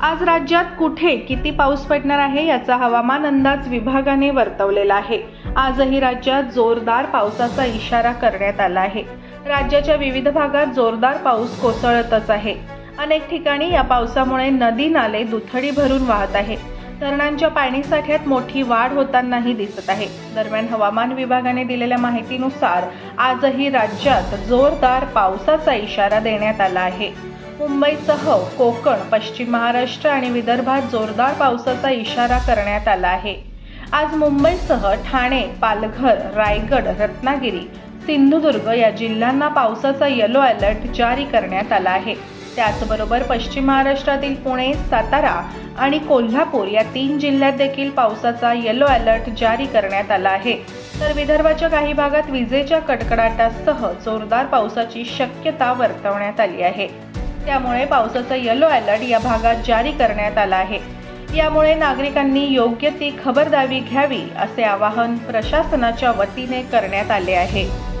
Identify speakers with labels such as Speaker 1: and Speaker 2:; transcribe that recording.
Speaker 1: आज राज्यात कुठे किती पाऊस पडणार आहे याचा हवामान अंदाज विभागाने वर्तवलेला आहे. आजही राज्यात जोरदार पावसाचा इशारा करण्यात आला आहे. राज्याच्या विविध भागात जोरदार पाऊस कोसळतच आहे. अनेक ठिकाणी या पावसामुळे नदी नाले दुथडी भरून वाहत आहे धरणांच्या पाणीसाठ्यात मोठी वाढ होतानाही दिसत आहे. दरम्यान हवामान विभागाने दिलेल्या माहितीनुसार आजही राज्यात जोरदार पावसाचा इशारा देण्यात आला आहे. मुंबईसह कोकण पश्चिम महाराष्ट्र आणि विदर्भात जोरदार पावसाचा इशारा करण्यात आला आहे. आज मुंबईसह ठाणे पालघर रायगड रत्नागिरी सिंधुदुर्ग या जिल्ह्यांना पावसाचा येलो अलर्ट जारी करण्यात आला आहे. त्याचबरोबर पश्चिम महाराष्ट्रातील पुणे सातारा आणि कोल्हापूर या तीन जिल्ह्यात देखील पावसाचा येलो अलर्ट जारी करण्यात आला आहे. तर विदर्भाच्या काही भागात विजेच्या कडकडाटासह जोरदार पावसाची शक्यता वर्तवण्यात आली आहे. त्यामुळे पावसाचा येलो अलर्ट या भागात जारी करण्यात आला आहे. यामुळे नागरिकांनी योग्य ती खबरदारी घ्यावी असे आवाहन प्रशासनाच्या वतीने करण्यात आले आहे.